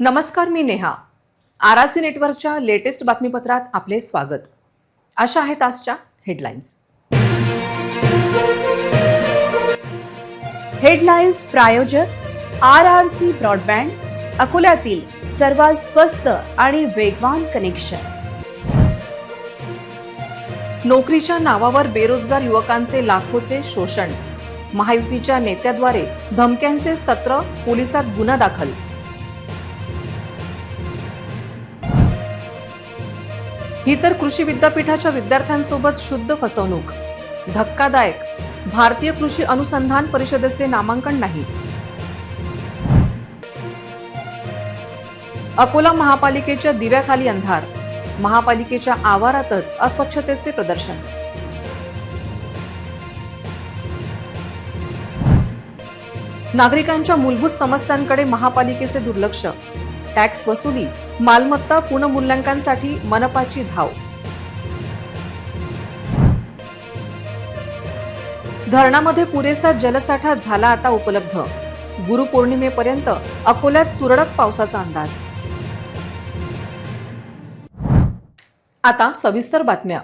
नमस्कार मी नेहा. आरासी नेटवर्कच्या लेटेस्ट बातमीपत्रात आपले स्वागत. अशा आहेत आजच्या हेडलाईन्स. हेडलाईन्स प्रायोजक आर आर सी ब्रॉडबँड अकोल्यातील सर्वात स्वस्त आणि वेगवान कनेक्शन. नोकरीच्या नावावर बेरोजगार युवकांचे लाखोचे शोषण. महायुतीच्या नेत्याद्वारे धमक्यांचे सत्र पोलिसात गुन्हा दाखल. ही तर कृषी विद्यापीठाच्या विद्यार्थ्यांसोबत शुद्ध फसवणूक. धक्कादायक. भारतीय कृषी अनुसंधान परिषदेचे नामांकन नाही. अकोला महापालिकेच्या दिव्याखाली अंधार. महापालिकेच्या आवारातच अस्वच्छतेचे प्रदर्शन. नागरिकांच्या मूलभूत समस्यांकडे महापालिकेचे दुर्लक्ष. टॅक्स वसुली मालमत्ता पुनर्मूल्यांकनासाठी मनपाची धाव. धरणामध्ये पुरेसा जलसाठा झाला आता उपलब्ध. गुरुपौर्णिमेपर्यंत अकोल्यात तुरळक पावसाचा अंदाज. आता सविस्तर बातम्या.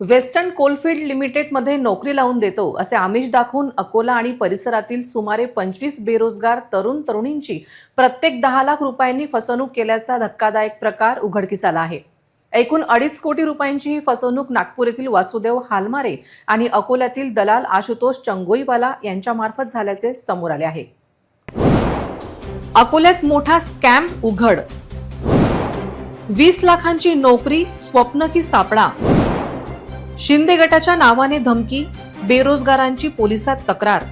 वेस्टर्न कोलफिल्ड लिमिटेडमध्ये नोकरी लावून देतो असे आमिष दाखवून अकोला आणि परिसरातील सुमारे पंचवीस बेरोजगार तरुण तरुणींची प्रत्येक दहा लाख रुपयांनी फसवणूक केल्याचा धक्कादायक प्रकार उघडकीस आला आहे. एकूण अडीच कोटी रुपयांची ही फसवणूक नागपूर येथील वासुदेव हालमारे आणि अकोल्यातील दलाल आशुतोष चंगोईवाला यांच्यामार्फत झाल्याचे समोर आले आहे. अकोल्यात मोठा स्कॅम उघड. वीस लाखांची नोकरी स्वप्न की सापडा शिंदे गटाच्या नावाने धमकी बेरोजगारांची पोलिसात तक्रार.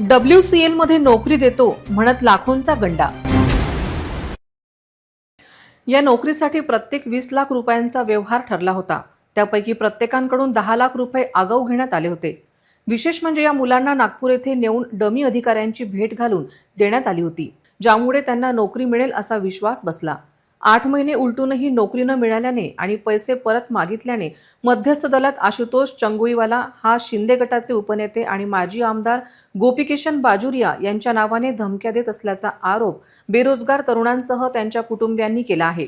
डब्ल्यू सी एलमध्ये नोकरी देतो म्हणत लाखोंचा गंडा. या नोकरीसाठी प्रत्येक वीस लाख रुपयांचा व्यवहार ठरला होता. त्यापैकी प्रत्येकांकडून दहा लाख रुपये आगाऊ घेण्यात आले होते. विशेष म्हणजे या मुलांना नागपूर येथे नेऊन डमी अधिकाऱ्यांची भेट घालून देण्यात आली होती ज्यामुळे त्यांना नोकरी मिळेल असा विश्वास बसला. आठ महिने उलटूनही नोकरी न मिळाल्याने आणि पैसे परत मागितल्याने मध्यस्थ दलात आशुतोष चंगुईवाला हा शिंदे गटाचे उपनेते आणि माजी आमदार गोपीकिशन बाजुरिया यांच्या नावाने धमक्या देत असल्याचा आरोप बेरोजगार तरुणांसह त्यांच्या कुटुंबियांनी केला आहे.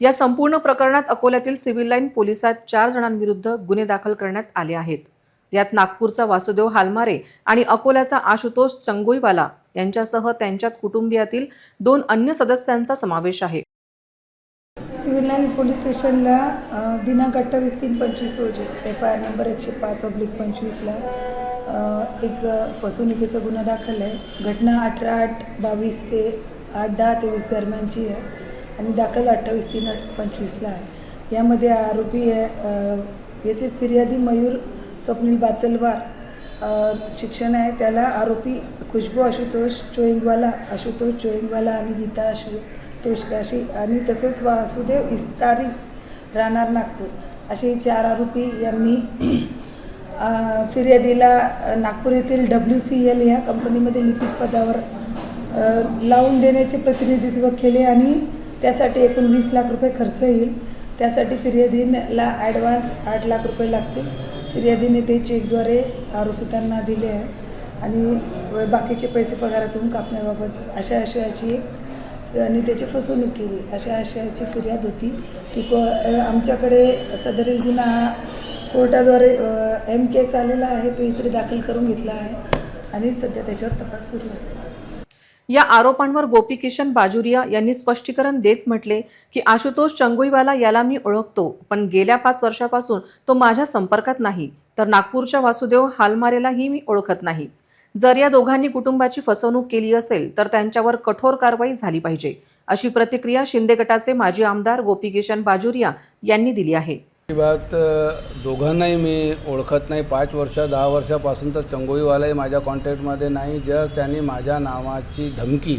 या संपूर्ण प्रकरणात अकोल्यातील सिव्हिल लाईन पोलिसात चार जणांविरुद्ध गुन्हे दाखल करण्यात आले आहेत. यात नागपूरचा वासुदेव हालमारे आणि अकोल्याचा आशुतोष चंगोईवाला यांच्यासह त्यांच्यात कुटुंबियातील दोन अन्य सदस्यांचा समावेश आहे. सिव्हिल लाईन पोलीस स्टेशनला दिनांक अठ्ठावीस तीन पंचवीस रोजी एफ आय आर नंबर एकशे पाच ऑब्लिक पंचवीसला एक फसवणुकीचा गुन्हा दाखल आहे. घटना अठरा आठ बावीस ते आठ दहा तेवीस दरम्यानची आहे आणि दाखल अठ्ठावीस तीन पंचवीसला आहे. यामध्ये आरोपी आहे येथे याचे फिर्यादी मयूर स्वप्नील बाचलवार शिक्षण आहे त्याला आरोपी खुशबू आशुतोष चोईंगवाला आशुतोष चोईंगवाला आणि गीता आशुतोष अशी आणि तसेच वासुदेव इस्तारी राहणार नागपूर. असे चार आरोपी यांनी फिर्यादीला नागपूर येथील डब्ल्यू सी एल या कंपनीमध्ये लिपिक पदावर लावून देण्याचे प्रतिनिधित्व केले आणि त्यासाठी एकूण वीस लाख रुपये खर्च येईल. त्यासाठी फिर्यादीला ॲडव्हान्स आठ लाख रुपये लागतील. फिर्यादीने ते चेकद्वारे आरोपितांना दिले आहे आणि बाकीचे पैसे पगारातून कापण्याबाबत अशा आशयाची एक आणि त्याची फसवणूक केली. अशा आशयाची फिर्याद होती. ती को आमच्याकडे सदरील गुन्हा हा कोर्टाद्वारे एम केस आलेला आहे. तो इकडे दाखल करून घेतला आहे. आणि सध्या त्याच्यावर तपास सुरू आहे. या आरोपांवर गोपीकिशन बाजुरिया यांनी स्पष्टीकरण देत म्हटले की आशुतोष चंगुईवाला याला मी ओळखतो पण गेल्या पाच वर्षापासून तो माझ्या संपर्कात नाही तर नागपूरच्या वासुदेव हालमारेलाही मी ओळखत नाही. जर या दोघांनी कुटुंबाची फसवणूक केली असेल तर त्यांच्यावर कठोर कारवाई झाली पाहिजे अशी प्रतिक्रिया शिंदे गटाचे माजी आमदार गोपीकिशन बाजुरिया यांनी दिली आहे. ही बात दोघांनाही मी ओळखत नाही. पाच वर्ष दहा वर्षापासून तर चंगोईवालाही माझ्या कॉन्टॅक्टमध्ये नाही. जर त्यांनी माझ्या नावाची धमकी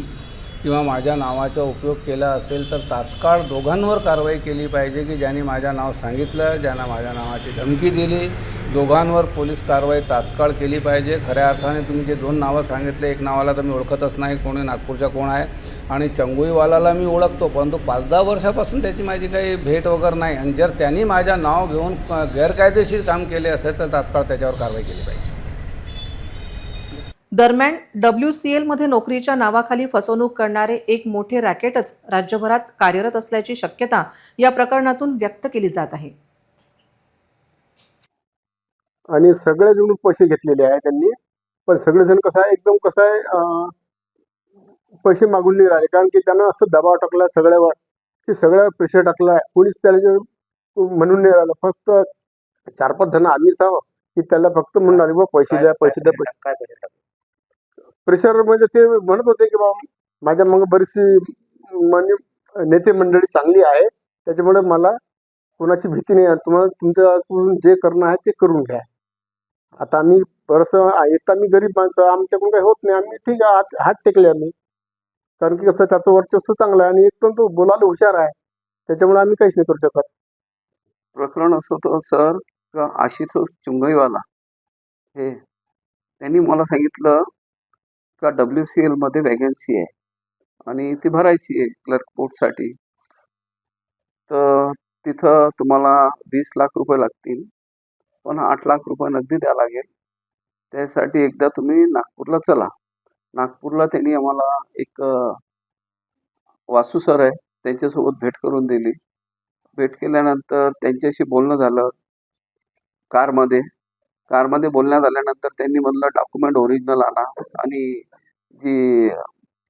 किंवा माझ्या नावाचा उपयोग केला असेल तर तात्काळ दोघांवर कारवाई केली पाहिजे की ज्यांनी माझं नाव सांगितलं ज्यांना माझ्या नावाची धमकी दिली. दोघांवर पोलीस कारवाई तात्काळ केली पाहिजे. खऱ्या अर्थाने तुम्ही जे दोन नावं सांगितले एक नावाला तर मी ओळखतच नाही कोणी नागपूरच्या कोण आहे? आणि चंगुईवालाला मी ओळखतो परंतु पाच दहा वर्षापासून त्याची माझी काही भेट वगैरे नाही. आणि जर त्यांनी माझं नाव घेऊन गैरकायदेशीर काम केले असेल तर तात्काळ त्याच्यावर कारवाई केली पाहिजे. दरम्यान डब्ल्यू सी एलमध्ये नोकरीच्या नावाखाली फसवणूक करणारे एक मोठे रॅकेटच राज्यभरात कार्यरत असल्याची शक्यता या प्रकरणातून व्यक्त केली जात आहे. आणि सगळेजण पैसे घेतलेले आहे त्यांनी. पण सगळेजण कसं आहे? एकदम कसं आहे? पैसे मागून नाही राहिले. कारण की त्यांना असं दबाव टाकला सगळ्यावर की सगळ्यावर प्रेशर टाकला. कोणीच त्याला म्हणून नाही राहिलं. फक्त चार पाच जण आम्ही साव की त्याला फक्त म्हणून राहिले बा पैसे द्या पैसे द्या पैसे प्रेशर म्हणजे ते म्हणत होते की बाबा माझ्या मग बरीचशी म्हणजे नेते मंडळी चांगली आहे. त्याच्यामुळे मला कोणाची भीती नाही. आहे तुम्हाला तुमच्याकडून जे करणं आहे ते करून घ्या. आता आम्ही एक तर आम्ही गरीब माणसं. आमच्याकडून काही होत नाही. आम्ही ठीक आहे. हात हात टेकले आम्ही. कारण की कसं त्याचं वर्चस्व चांगलं आहे आणि एकदम तो बोलायला हुशार आहे. त्याच्यामुळे आम्ही काहीच नाही करू शकत. प्रकरण असं होतं सर का आशिष चुंगईवाला? हे त्यांनी मला सांगितलं का डब्ल्यू सी एलमध्ये वॅकन्सी आहे आणि ती भरायची आहे क्लर्क पोर्टसाठी तर तिथं तुम्हाला वीस लाख रुपये लागतील पण आठ लाख रुपये नगदी द्यावं लागेल. त्यासाठी एकदा तुम्ही नागपूरला चला. नागपूरला त्यांनी आम्हाला एक वासू सर आहे त्यांच्यासोबत भेट करून दिली. भेट केल्यानंतर त्यांच्याशी बोलणं झालं कारमध्ये. कारमध्ये बोलण्यात आल्यानंतर त्यांनी म्हणलं डॉक्युमेंट ओरिजिनल आणा. आणि जी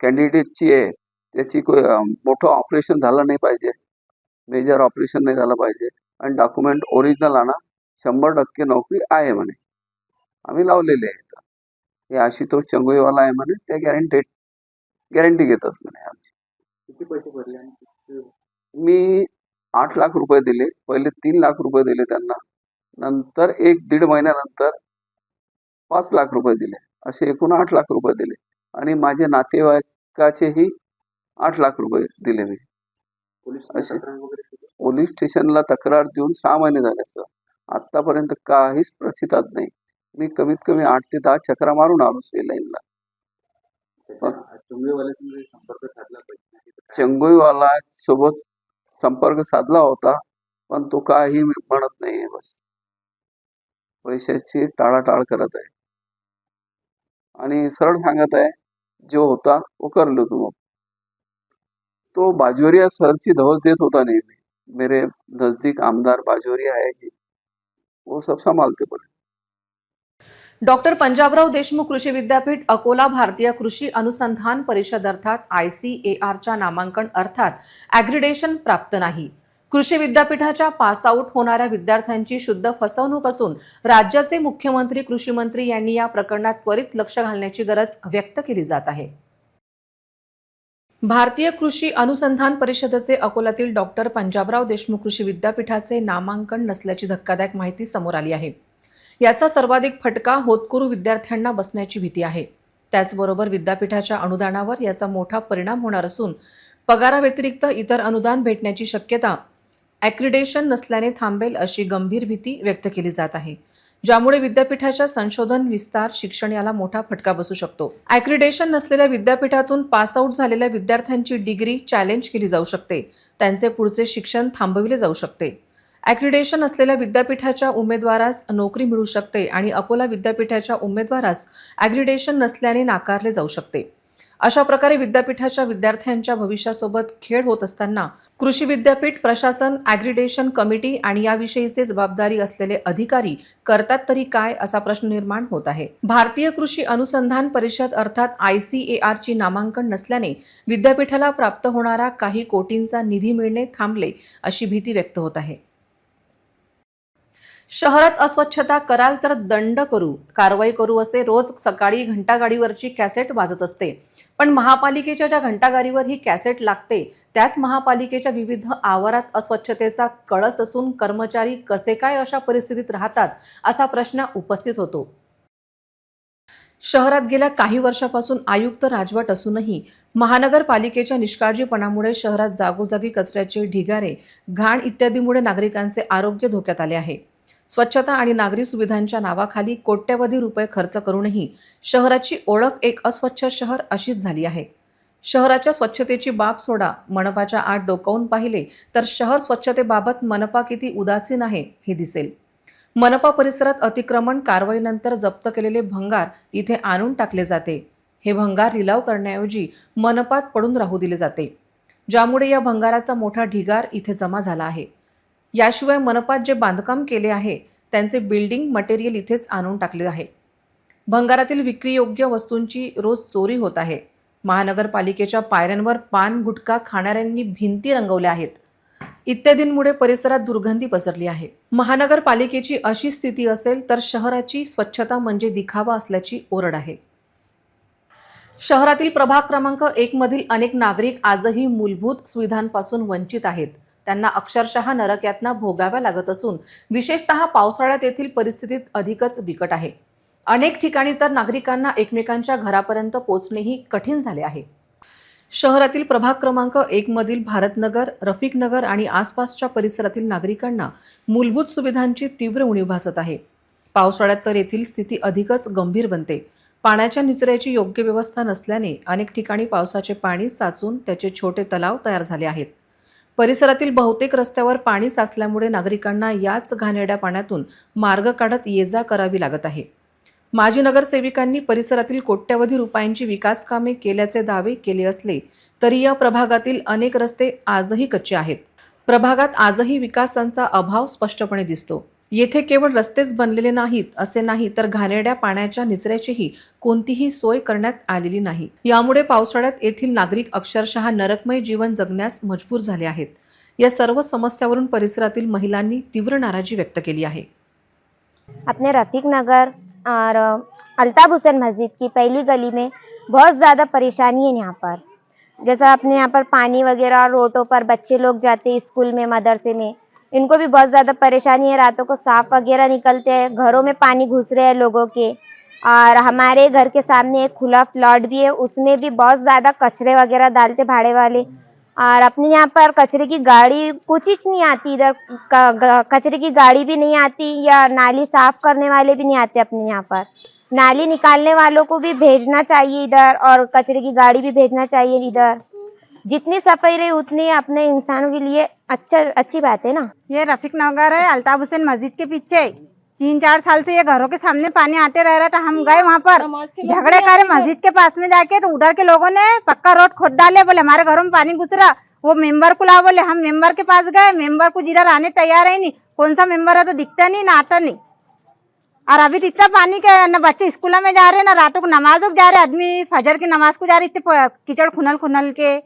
कॅन्डिडेटची आहे त्याची मोठं ऑपरेशन झालं नाही पाहिजे. मेजर ऑपरेशन नाही झालं पाहिजे. आणि डॉक्युमेंट ओरिजिनल आणा शंभर टक्के नोकरी आहे म्हणे. आम्ही लावलेले आहेत हे आशुतोष चंगोईवाला आहे म्हणे ते गॅरंटेड गॅरंटी घेतात म्हणे आमची. किती पैसे भरले मी आठ लाख रुपये दिले पहिले तीन लाख रुपये दिले त्यांना. नंतर एक दीड महिन्यानंतर पाच लाख रुपये दिले असे एकूण आठ लाख रुपये दिले. आणि माझे नातेवाईकाचेही आठ लाख रुपये दिले मी. असे. पोलीस स्टेशनला तक्रार देऊन सहा महिने झाले सर. आतापर्यंत काहीच प्रसिद्धात नाही. मी कमीत कमी आठ ते दहा चक्रा मारून आलो सी लाईनला चंगोईवाला सोबत संपर्क साधला होता पण तो काही म्हणत नाहीये बस. पैशाची टाळाटाळ करत आहे. आणि सरळ सांगत आहे जो होता वो कर लो तुम अब. तो बाजोरिया सरची धवस देत होता नेहमी. मेरे नजदीक आमदार बाजोरिया आहे जी. वो सब संभालते पडे डॉक्टर पंजाबराव देशमुख कृषी विद्यापीठ अकोला भारतीय कृषी अनुसंधान परिषद अर्थात आय सी ए आरच्या नामांकन अर्थात ॲग्रिडेशन प्राप्त नाही. कृषी विद्यापीठाच्या पासआउट होणाऱ्या विद्यार्थ्यांची शुद्ध फसवणूक असून राज्याचे मुख्यमंत्री कृषी मंत्री यांनी या प्रकरणात त्वरित लक्ष घालण्याची गरज व्यक्त केली जात आहे. भारतीय कृषी अनुसंधान परिषदेचे अकोल्यातील डॉक्टर पंजाबराव देशमुख कृषी विद्यापीठाचे नामांकन नसल्याची धक्कादायक माहिती समोर आली आहे. याचा सर्वाधिक फटका होतकुरू विद्यार्थ्यांना बसण्याची भीती आहे. त्याचबरोबर विद्यापीठाच्या अनुदानावर याचा मोठा परिणाम होणार असून पगाराव्यतिरिक्त इतर अनुदान भेटण्याची शक्यता ॲक्रिडेशन नसल्याने थांबेल अशी गंभीर भीती व्यक्त केली जात आहे. ज्यामुळे विद्यापीठाच्या संशोधन विस्तार शिक्षण याला मोठा फटका बसू शकतो. ॲक्रिडेशन नसलेल्या विद्यापीठातून पासआउट झालेल्या विद्यार्थ्यांची डिग्री चॅलेंज केली जाऊ शकते. त्यांचे पुढचे शिक्षण थांबविले जाऊ शकते. ॲक्रिडेशन असलेल्या विद्यापीठाच्या उमेदवारास नोकरी मिळू शकते आणि अकोला विद्यापीठाच्या उमेदवारास ॲग्रिडेशन नसल्याने नाकारले जाऊ शकते. अशा प्रकारे विद्यापीठाच्या विद्यार्थ्यांच्या भविष्यासोबत खेळ होत असताना कृषी विद्यापीठ प्रशासन ॲग्रिडेशन कमिटी आणि याविषयीचे जबाबदारी असलेले अधिकारी करतात तरी काय असा प्रश्न निर्माण होत आहे. भारतीय कृषी अनुसंधान परिषद अर्थात आय सी ए आरची नामांकन नसल्याने विद्यापीठाला प्राप्त होणारा काही कोटींचा निधी मिळणे थांबले अशी भीती व्यक्त होत आहे. शहरात अस्वच्छता कराल तर दंड करू कारवाई करू असे रोज सकाळी घंटागाडीवरची कॅसेट वाजत असते. पण महापालिकेच्या ज्या घंटागाडीवर ही कॅसेट लागते त्याच महापालिकेच्या विविध आवारात अस्वच्छतेचा कळस असून कर्मचारी कसे काय अशा परिस्थितीत राहतात असा प्रश्न उपस्थित होतो. शहरात गेल्या काही वर्षापासून आयुक्त राजवट असूनही महानगरपालिकेच्या निष्काळजीपणामुळे शहरात जागोजागी कचऱ्याचे ढिगारे घाण इत्यादीमुळे नागरिकांचे आरोग्य धोक्यात आले आहे. स्वच्छता आणि नागरी सुविधांच्या नावाखाली कोट्यवधी रुपये खर्च करूनही शहराची ओळख एक अस्वच्छ शहर अशीच झाली आहे. शहराच्या स्वच्छतेची बाब सोडा मनपाच्या आत डोकावून पाहिले तर शहर स्वच्छतेबाबत मनपा किती उदासीन आहे हे दिसेल. मनपा परिसरात अतिक्रमण कारवाईनंतर जप्त केलेले भंगार इथे आणून टाकले जाते. हे भंगार लिलाव करण्याऐवजी मनपात पडून राहू दिले जाते. ज्यामुळे या भंगाराचा मोठा ढिगार इथे जमा झाला आहे. याशिवाय मनपात जे बांधकाम केले आहे त्यांचे बिल्डिंग मटेरियल इथेच आणून टाकले आहे. भंगारातील विक्रीयोग्य वस्तूंची रोज चोरी होत आहे. महानगरपालिकेच्या पायऱ्यांवर पान गुटखा खाणाऱ्यांनी भिंती रंगवल्या आहेत. इत्यादींमुळे परिसरात दुर्गंधी पसरली आहे. महानगरपालिकेची अशी स्थिती असेल तर शहराची स्वच्छता म्हणजे दिखावा असल्याची ओरड आहे. शहरातील प्रभाग क्रमांक एक मधील अनेक नागरिक आजही मूलभूत सुविधांपासून वंचित आहेत. त्यांना अक्षरशः नरक यातना भोगाव्या लागत असून विशेषतः पावसाळ्यात येथील परिस्थितीत अधिकच बिकट आहे. अनेक ठिकाणी तर नागरिकांना एकमेकांच्या घरापर्यंत पोचणेही कठीण झाले आहे. शहरातील प्रभाग क्रमांक एक मधील भारतनगर रफिकनगर आणि आसपासच्या परिसरातील नागरिकांना मूलभूत सुविधांची तीव्र उणीव भासत आहे. पावसाळ्यात तर येथील स्थिती अधिकच गंभीर बनते. पाण्याच्या निचऱ्याची योग्य व्यवस्था नसल्याने अनेक ठिकाणी पावसाचे पाणी साचून त्याचे छोटे तलाव तयार झाले आहेत. परिसरातील बहुतेक रस्त्यावर पाणी साचल्यामुळे नागरिकांना याच घाणेरड्या पाण्यातून मार्ग काढत ये जा करावी लागत आहे. माजी नगरसेविकांनी परिसरातील कोट्यवधी रुपयांची विकास कामे केल्याचे दावे केले असले तरी या प्रभागातील अनेक रस्ते आजही कच्चे आहेत. प्रभागात आजही विकासांचा अभाव स्पष्टपणे दिसतो. येथे केवळ रस्तेच बनलेले नाहीत असे नाही तर घाणेरड्या पाण्याच्या निचऱ्याचीही कोणतीही सोय करण्यात आलेली नाही. यामुळे पावसाळ्यात येथील नागरिक अक्षरशः नरकमय जीवन जगण्यास मजबूर झाले आहेत. या सर्व समस्यावरून परिसरातील महिलांनी तीव्र नाराजी व्यक्त केली आहे. अपने रफ़ीक नगर और अल्ताफ हुसैन मस्जिद की पहली गली में बहुत ज़्यादा परेशानी है यहाँ पर। जैसा अपने यहाँ पर पानी वगैरह रोडों पर बच्चे लोग जाते स्कूल में मदरसे में इनको भी बहुत ज़्यादा परेशानी है, रातों को सांप वगैरह निकलते हैं, घरों में पानी घुस रहे हैं लोगों के। और हमारे घर के सामने एक खुला प्लॉट भी है, उसमें भी बहुत ज़्यादा कचरे वगैरह डालते भाड़े वाले। और अपने यहाँ पर कचरे की गाड़ी कुछ ही नहीं आती, इधर कचरे की गाड़ी भी नहीं आती या नाली साफ़ करने वाले भी नहीं आते अपने यहाँ पर। नाली निकालने वालों को भी भेजना चाहिए इधर और कचरे की गाड़ी भी भेजना चाहिए इधर। जितनी सफ़ाई रही उतनी अपने इंसानों के लिए अच्छा अच्छी बात है ना। ये रफीक नगर है अल्ताफ हुसैन मस्जिद के पीछे। तीन चार साल से ये घरों के सामने पानी आते रह रहा था हम गए वहाँ पर। झगड़े करे मस्जिद के पास में जाके तो उधर के लोगों ने पक्का रोड खोद डाले बोले हमारे घरों में पानी घुस रहा। वो मेंबर को ला बोले हम मेंबर के पास गए मेंबर को जिधर आने तैयार है नहीं। कौन सा मेंबर है तो दिखता नहीं ना आता नहीं। और अभी तो इतना पानी के न बच्चे स्कूल में जा रहे हैं ना रातों को नमाज़ जा रहे आदमी फजर की नमाज़ को जा रहे इतने कीचड़ खुनल खुनल के।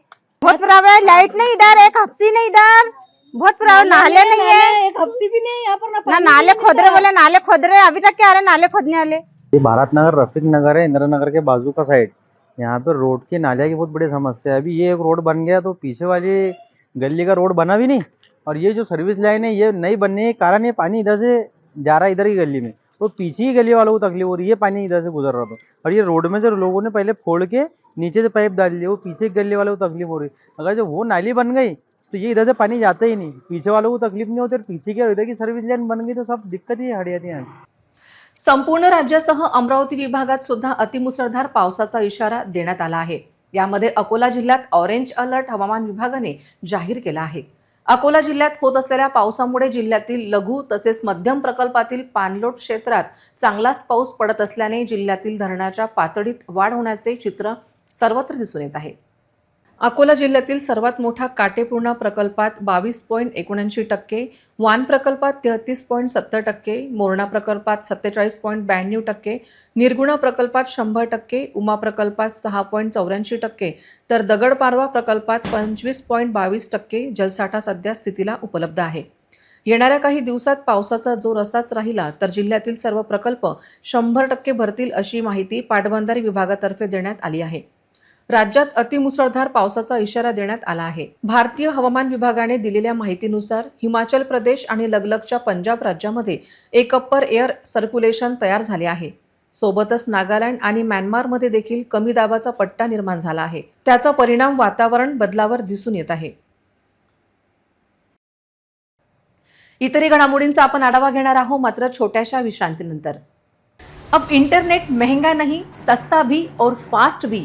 बहुत प्रॉब्लम है लाइट नहीं इधर एक हफ्सी नहीं इधर। बहुत प्रॉब्लम नाले नहीं है। एक हफ्सी भी नहीं यहाँ पर ना ना नाले खोद रहे बोले नाले खोद रहे अभी तक क्या आ रहे नाले खोदने वाले? ये भारत नगर रफीक नगर है इंदिरा नगर के बाजू का साइड यहाँ पे रोड की नाले की बहुत बड़ी समस्या है। अभी ये एक रोड बन गया तो पीछे वाली गली का रोड बना भी नहीं। और ये जो सर्विस लाइन है ये नहीं बनने के कारण ये पानी इधर से जा रहा है इधर की गली में। तो पीछे ही गली वालों को तकलीफ़ हो रही है पानी इधर से गुजर रहा था। और ये रोड में से लोगों ने पहले फोड़ के नीचे से पाइप डाल दिए वो पीछे की गली को तकलीफ हो रही अगर जब वो नाली बन गई तो ये इधर से पानी जाता ही नहीं। पीछे वालों को तकलीफ नहीं होती और पीछे की इधर की सर्विस लाइन बन गई तो सब दिक्कत ही हट जाती है। संपूर्ण राज्यासह अमरावती विभागात सुद्धा अतिमुसळधार पावसाचा इशारा देण्यात आला आहे. यामध्ये अकोला जिल्ह्यात ऑरेंज अलर्ट हवामान विभागाने जाहीर केला आहे. अकोला जिल्ह्यात होत असलेल्या पावसामुळे जिल्ह्यातील लघु तसेच मध्यम प्रकल्पातील पाणलोट क्षेत्रात चांगलाच पाऊस पडत असल्याने जिल्ह्यातील धरणाच्या पातळीत वाढ होण्याचे चित्र सर्वत्र दिसून येत आहे. अकोला जिल्ह्यातील सर्वात मोठा काटेपूर्णा प्रकल्पात बावीस पॉईंट एकोणऐंशी टक्के वान प्रकल्पात तेहतीस पॉईंट सत्तर टक्के मोरणा प्रकल्पात सत्तेचाळीस पॉईंट ब्याण्णव टक्के निर्गुणा प्रकल्पात शंभर टक्के उमा प्रकल्पात सहा पॉईंट चौऱ्याऐंशी टक्के तर दगडपारवा प्रकल्पात पंचवीस पॉईंट बावीस टक्के जलसाठा सध्या स्थितीला उपलब्ध आहे. येणाऱ्या काही दिवसात पावसाचा जोर असाच राहिला तर जिल्ह्यातील सर्व प्रकल्प शंभर टक्के भरतील अशी माहिती पाटबंधारे विभागातर्फे देण्यात आली आहे. राज्यात अतिमुसळधार पावसाचा इशारा देण्यात आला आहे. भारतीय हवामान विभागाने दिलेल्या माहितीनुसार हिमाचल प्रदेश आणि लगलगच्या पंजाब राज्यामध्ये एक अप्पर एअर सर्क्युलेशन तयार झाले आहे. सोबतच नागालँड आणि म्यानमारमध्ये देखील कमी दाबाचा पट्टा निर्माण झाला आहे. त्याचा परिणाम वातावरण बदलावर दिसून येत आहे. इतरही घडामोडींचा आपण आढावा घेणार आहोत मात्र छोट्याशा विश्रांतीनंतर. अब इंटरनेट महंगा नहीं सस्ता भी और फास्ट भी.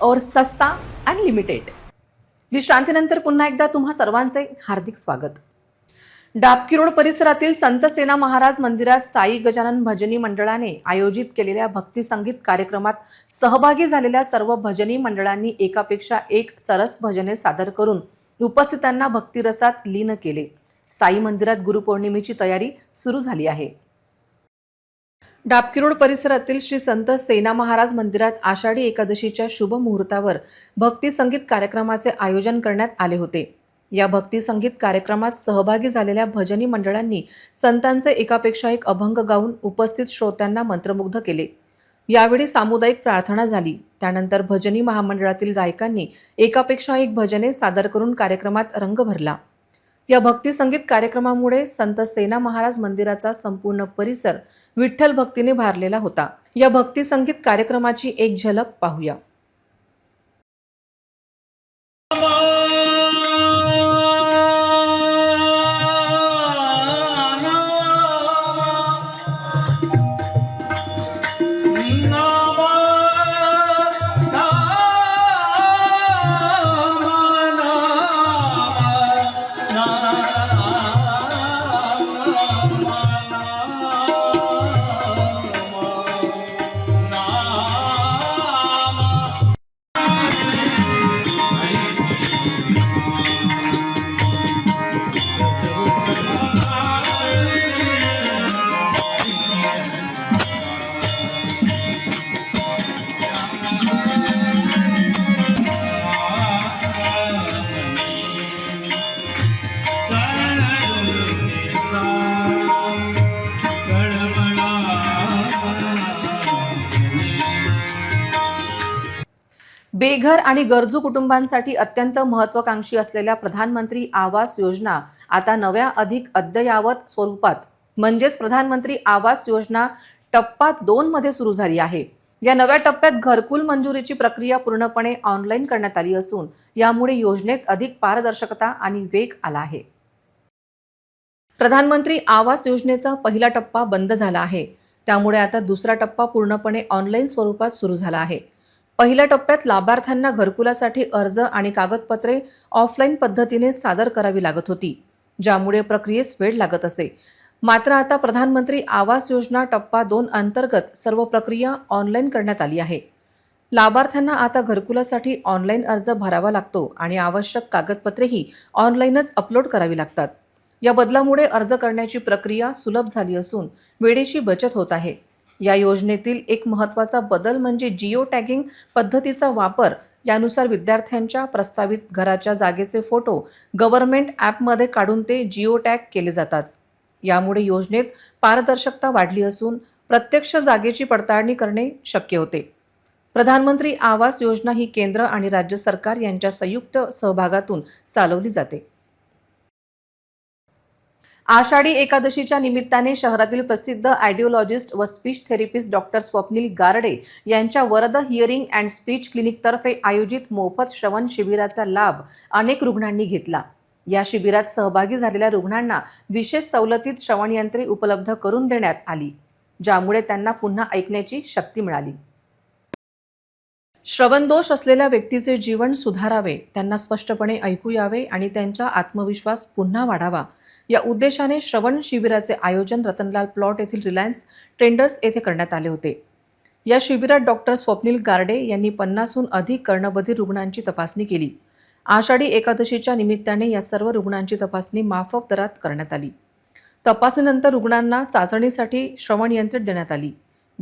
और सस्ता अनलिमिटेड विश्रांतीनंतर पुन्हा एकदा तुम्हा सर्वांचे हार्दिक स्वागत. डाबकिरोड परिसरातील संत सेना महाराज मंदिरात साई गजानन भजनी मंडळाने आयोजित केलेल्या भक्ती संगीत कार्यक्रमात सहभागी झालेल्या सर्व भजनी मंडळांनी एकापेक्षा एक सरस भजने सादर करून उपस्थितांना भक्तिरसात लीन केले. साई मंदिरात गुरुपौर्णिमेची तयारी सुरू झाली आहे. डाबकिरोड परिसरातील श्री संत सेना महाराज मंदिरात आषाढी एकादशीच्या शुभ मुहूर्तावर भक्ती संगीत कार्यक्रमाचे आयोजन करण्यात आले होते. या भक्ती संगीत कार्यक्रमात सहभागी झालेल्या भजनी मंडळांनी संतांचे एकापेक्षा एक अभंग गाऊन उपस्थित श्रोत्यांना मंत्रमुग्ध केले. यावेळी सामुदायिक प्रार्थना झाली. त्यानंतर भजनी महामंडळातील गायकांनी एकापेक्षा एक भजने सादर करून कार्यक्रमात रंग भरला. या भक्ती संगीत कार्यक्रमामुळे संत सेना महाराज मंदिराचा संपूर्ण परिसर विठ्ठल भक्तीने भारलेला होता. या भक्ती संगीत कार्यक्रमाची एक झलक पाहूया. बेघर आणि गरजू कुटुंबांसाठी अत्यंत महत्वाकांक्षी असलेल्या प्रधानमंत्री आवास योजना आता नव्या अधिक अद्ययावत स्वरूपात. म्हणजेच प्रधानमंत्री आवास योजना टप्पा दोन मध्ये सुरू झाली आहे. या नव्या टप्प्यात घरकुल मंजुरीची प्रक्रिया पूर्णपणे ऑनलाईन करण्यात आली असून यामुळे योजनेत अधिक पारदर्शकता आणि वेग आला आहे. प्रधानमंत्री आवास योजनेचा पहिला टप्पा बंद झाला आहे. त्यामुळे आता दुसरा टप्पा पूर्णपणे ऑनलाईन स्वरूपात सुरू झाला आहे. पहिल्या टप्प्यात लाभार्थ्यांना घरकुलासाठी अर्ज आणि कागदपत्रे ऑफलाईन पद्धतीने सादर करावी लागत होती ज्यामुळे प्रक्रियेस वेळ लागत असे. मात्र आता प्रधानमंत्री आवास योजना टप्पा दोन अंतर्गत सर्व प्रक्रिया ऑनलाईन करण्यात आली आहे. लाभार्थ्यांना आता घरकुलासाठी ऑनलाईन अर्ज भरावा लागतो आणि आवश्यक कागदपत्रेही ऑनलाईनच अपलोड करावी लागतात. या बदलामुळे अर्ज करण्याची प्रक्रिया सुलभ झाली असून वेळेची बचत होत आहे. या योजनेतील एक महत्त्वाचा बदल म्हणजे जिओ टॅगिंग पद्धतीचा वापर यानुसार विद्यार्थ्यांच्या प्रस्तावित घराच्या जागेचे फोटो गव्हर्नमेंट ॲपमध्ये काढून ते जिओ टॅग केले जातात. यामुळे योजनेत पारदर्शकता वाढली असून प्रत्यक्ष जागेची पडताळणी करणे शक्य होते. प्रधानमंत्री आवास योजना ही केंद्र आणि राज्य सरकार यांच्या संयुक्त सहभागातून चालवली जाते. आषाढी एकादशीच्या निमित्ताने शहरातील प्रसिद्ध आयडिओलॉजिस्ट व speech therapist doctor Swapnil Garde यांच्या वरद हिअरिंग अँड स्पीच क्लिनिकतर्फे आयोजित मोफत श्रवण शिबिराचा लाभ अनेक रुग्णांनी घेतला. या शिबिरात सहभागी झालेल्या रुग्णांना विशेष सवलतीत श्रवणयंत्रे उपलब्ध करून देण्यात आली ज्यामुळे त्यांना पुन्हा ऐकण्याची शक्ती मिळाली. श्रवणदोष असलेल्या व्यक्तीचे जीवन सुधारावे त्यांना स्पष्टपणे ऐकू यावे आणि त्यांचा आत्मविश्वास पुन्हा वाढावा या उद्देशाने श्रवण शिबिराचे आयोजन रतनलाल प्लॉट येथील रिलायन्स टेंडर्स येथे करण्यात आले होते. या शिबिरात डॉक्टर स्वप्नील गार्डे यांनी पन्नासहून अधिक कर्णबधिर रुग्णांची तपासणी केली. आषाढी एकादशीच्या निमित्ताने या सर्व रुग्णांची तपासणी माफक दरात करण्यात आली. तपासणीनंतर रुग्णांना चाचणीसाठी श्रवणयंत्रे देण्यात आली.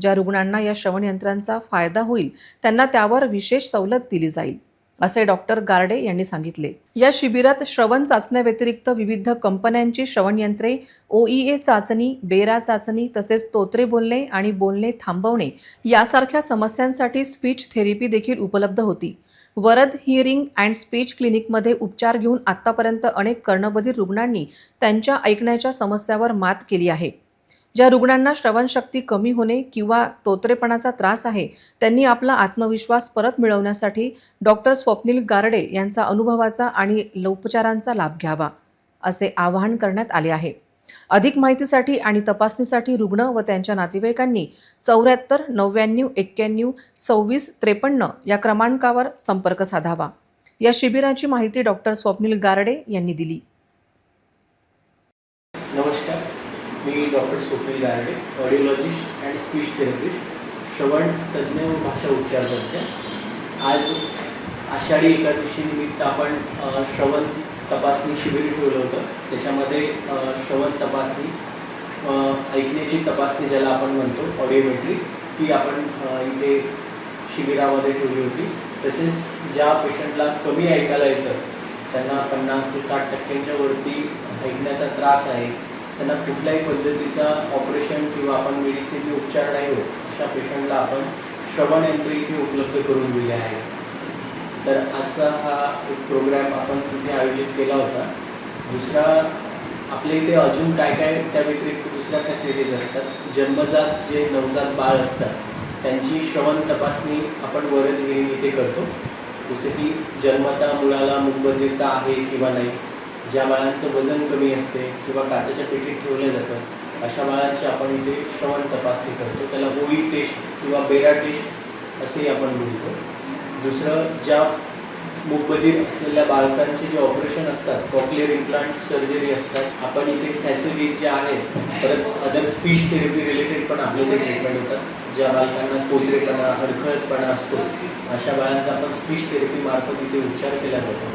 ज्या रुग्णांना या श्रवणयंत्रांचा फायदा होईल त्यांना त्यावर विशेष सवलत दिली जाईल. असे डॉक्टर गार्डे यांनी सांगितले. या शिबिरात श्रवण चाचण्याव्यतिरिक्त विविध कंपन्यांची श्रवणयंत्रे ओईए चाचणी बेरा चाचणी तसेच तोत्रे बोलणे आणि बोलणे थांबवणे यासारख्या समस्यांसाठी स्पीच थेरपी देखील उपलब्ध होती. वरद हिअरिंग अँड स्पीच क्लिनिकमध्ये उपचार घेऊन आत्तापर्यंत अनेक कर्णबधीर रुग्णांनी त्यांच्या ऐकण्याच्या समस्यावर मात केली आहे. ज्या रुग्णांना श्रवणशक्ती कमी होणे किंवा तोत्रेपणाचा त्रास आहे त्यांनी आपला आत्मविश्वास परत मिळवण्यासाठी डॉक्टर स्वप्नील गारडे यांचा अनुभवाचा आणि उपचारांचा लाभ घ्यावा असे आवाहन करण्यात आले आहे. अधिक माहितीसाठी आणि तपासणीसाठी रुग्ण व त्यांच्या नातेवाईकांनी चौऱ्याहत्तर नव्याण्णव एक्क्याण्णव सव्वीस त्रेपन्न या क्रमांकावर संपर्क साधावा. या शिबिराची माहिती डॉक्टर स्वप्नील गारडे यांनी दिली नमस्कार मी doctor Swapnil Garde audiologist and speech therapist श्रवण तज्ज्ञ व भाषा उच्चार तज्ज्ञ आज आषाढी एकादशी निमित्त आपण श्रवण तपासणी शिबिर ठेवलं होतं. त्याच्यामध्ये श्रवण तपासणी ऐकण्याची तपासणी ज्याला आपण म्हणतो ऑडिओमेट्री ती आपण इथे शिबिरामध्ये ठेवली होती. तसेच ज्या पेशंटला कमी ऐकायला येतं त्यांना पन्नास ते साठ टक्क्यांच्या वरती ऐकण्याचा त्रास आहे त्यांना कुठल्याही पद्धतीचा ऑपरेशन किंवा आपण मेडिसिन उपचार नाही होत अशा पेशंटला आपण श्रवण यंत्र इथे उपलब्ध करून दिले आहे. तर आजचा हा एक प्रोग्राम आपण इथे आयोजित केला होता. दुसरा आपल्या इथे अजून काय काय त्या व्यतिरिक्त दुसऱ्या फॅसिलिटीज असतात? जन्मजात जे नवजात बाळ असतात त्यांची श्रवण तपासणी आपण वरदगिरी इथे करतो. जसे की जन्मता मुलाला मुखबधिरता आहे किंवा नाही ज्या बाळांचं वजन कमी असते किंवा काचेच्या पेटीत ठेवलं जातं अशा बाळांची आपण इथे श्रवण तपासणी करतो. त्याला ओई टेस्ट किंवा बेरा टेस्ट असेही आपण बोलतो दुसरं ज्या मूकबधीर असलेल्या बालकांचे जे ऑपरेशन असतात कॉक्लिअर इम्प्लांट सर्जरी असतात आपण इथे फॅसिलिटी जे आहेत परत अदर स्पीच थेरपी रिलेटेड पण आपल्या ते ट्रीटमेंट होतात. ज्या बालकांना कोत्रेपणा हडखळपणा असतो अशा बाळांचा आपण स्पीच थेरपी मार्फत इथे उपचार केला जातो.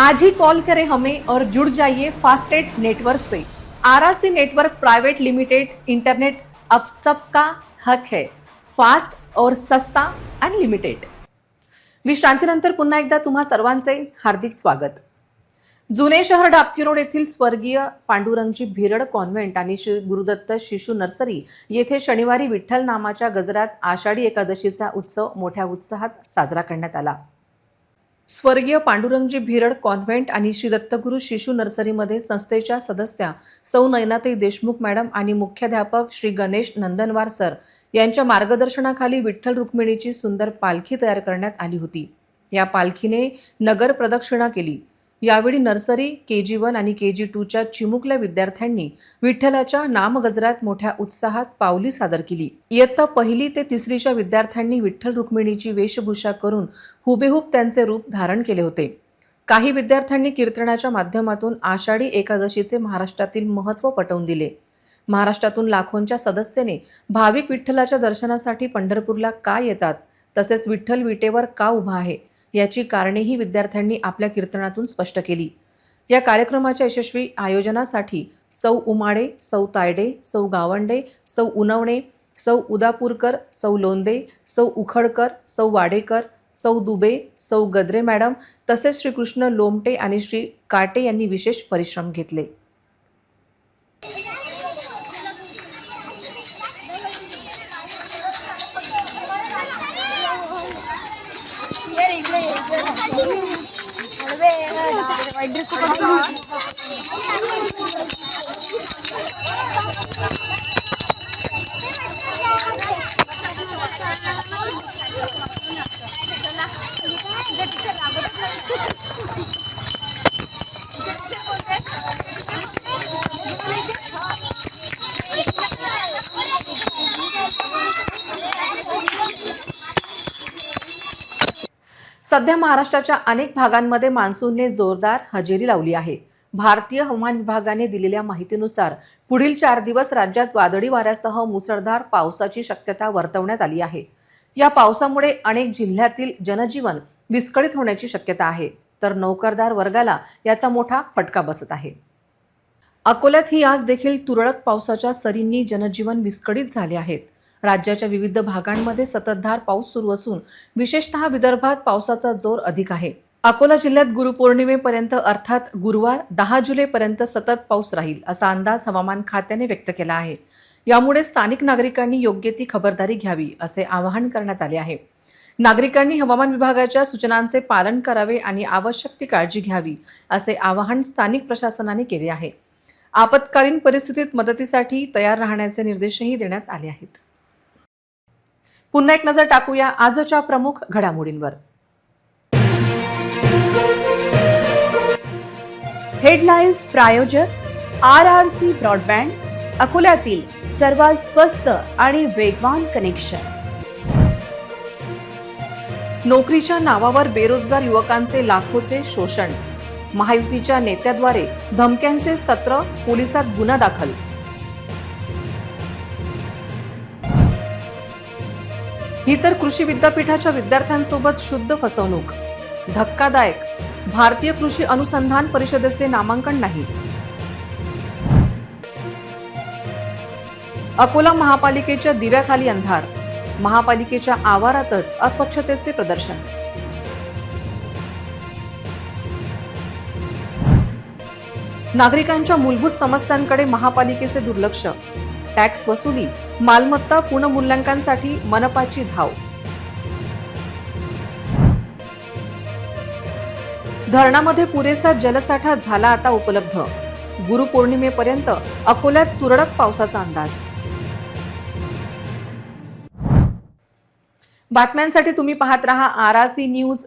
आज ही कॉल करें हमें और जुड़ जाइए फास्टेट नेटवर्क से। RRC network private limited internet अब सबका हक है। फास्ट और सस्ता अनलिमिटेड विश्रांतीनंतर पुन्हा एकदा तुम्हा सर्वांचे हार्दिक स्वागत। जुने शहर डापकी रोड येथील स्वर्गीय पांडुरंगजी भिरड कॉन्व्हेंट आणि श्री गुरुदत्त शिशु नर्सरी येथे शनिवारी विठ्ठल नामाच्या गजरात आषाढी एकादशीचा उत्सव मोठ्या उत्साहात साजरा करण्यात आला. स्वर्गीय पांडुरंगजी भिरड कॉन्व्हेंट आणि श्री दत्तगुरू शिशु नर्सरीमध्ये संस्थेच्या सदस्या सौ नयनाताई देशमुख मॅडम आणि मुख्याध्यापक श्री गणेश नंदनवार सर यांच्या मार्गदर्शनाखाली विठ्ठल रुक्मिणीची सुंदर पालखी तयार करण्यात आली होती. या पालखीने नगर प्रदक्षिणा केली. यावेळी नर्सरी के जी वन आणि के जी टूच्या चिमुकल्या विद्यार्थ्यांनी विठ्ठलाच्या नामगजरात मोठ्या उत्साहात पावली सादर केली. इयत्ता पहिली ते तिसरीच्या विद्यार्थ्यांनी विठ्ठल रुक्मिणीची वेशभूषा करून हुबेहूब त्यांचे रूप धारण केले होते. काही विद्यार्थ्यांनी कीर्तनाच्या माध्यमातून आषाढी एकादशीचे महाराष्ट्रातील महत्त्व पटवून दिले. महाराष्ट्रातून लाखोंच्या सदस्यने भाविक विठ्ठलाच्या दर्शनासाठी पंढरपूरला का येतात? तसेच विठ्ठल विटेवर का उभा आहे? याची कारणेही विद्यार्थ्यांनी आपल्या कीर्तनातून स्पष्ट केली. या कार्यक्रमाच्या यशस्वी आयोजनासाठी सौ उमाडे सौ तायडे सौ गावंडे सौ उनवणे सौ उदापूरकर सौ लोंदे सौ उखडकर सौ वाडेकर सौ दुबे सौ गद्रे मॅडम तसेच श्रीकृष्ण लोमटे आणि श्री काटे यांनी विशेष परिश्रम घेतले. सध्या महाराष्ट्राच्या अनेक भागांमध्ये मान्सूनने जोरदार हजेरी लावली आहे. भारतीय हवामान विभागाने दिलेल्या माहितीनुसार पुढील चार दिवस राज्यात वादळी वाऱ्यासह मुसळधार पावसाची शक्यता वर्तवण्यात आली आहे. या पावसामुळे अनेक जिल्ह्यातील जनजीवन विस्कळीत होण्याची शक्यता आहे. तर नोकरदार वर्गाला याचा मोठा फटका बसत आहे. अकोल्यात ही आज देखील तुरळक पावसाच्या सरींनी जनजीवन विस्कळीत झाले आहेत राज्याच्या विविध भागांमध्ये सततधार पाऊस सुरू असून विशेषतः विदर्भात पावसाचा जोर अधिक आहे. अकोला जिल्ह्यात गुरुपौर्णिमेपर्यंत अर्थात गुरुवार दहा जुलैपर्यंत सतत पाऊस राहील असा अंदाज हवामान खात्याने व्यक्त केला आहे. यामुळे स्थानिक नागरिकांनी योग्य ती खबरदारी घ्यावी असे आवाहन करण्यात आले आहे. नागरिकांनी हवामान विभागाच्या सूचनांचे पालन करावे आणि आवश्यक ती काळजी घ्यावी असे आवाहन स्थानिक प्रशासनाने केले आहे. आपत्कालीन परिस्थितीत मदतीसाठी तयार राहण्याचे निर्देशही देण्यात आले आहेत. पुन्हा एक नजर टाकूया आजच्या प्रमुख घडामोडींवर. हेडलाईन्स प्रायोजक आर आर सी ब्रॉडबँड अकोल्यातील सर्वात स्वस्त आणि वेगवान कनेक्शन. नोकरीच्या नावावर बेरोजगार युवकांचे लाखोचे शोषण. महायुतीच्या नेत्याद्वारे धमक्यांचे सत्र पोलिसात गुन्हा दाखल. ही तर कृषी विद्यापीठाच्या विद्यार्थ्यांसोबत शुद्ध फसवणूक. धक्कादायक. भारतीय कृषी अनुसंधान परिषदेचे नामांकन नाही. अकोला महापालिकेच्या दिव्याखाली अंधार. महापालिकेच्या आवारातच अस्वच्छतेचे प्रदर्शन. नागरिकांच्या मूलभूत समस्यांकडे महापालिकेचे दुर्लक्ष. टॅक्स वसुली मालमत्ता पुनमूल्यांकनसाठी मनपाची धाव. धरणामध्ये पुरेसा जलसाठा झाला आता उपलब्ध. गुरुपौर्णिमेपर्यंत अकोल्यात तुरळक पावसाचा अंदाज. बातम्यांसाठी तुम्ही पाहत रहा आर आर सी न्यूज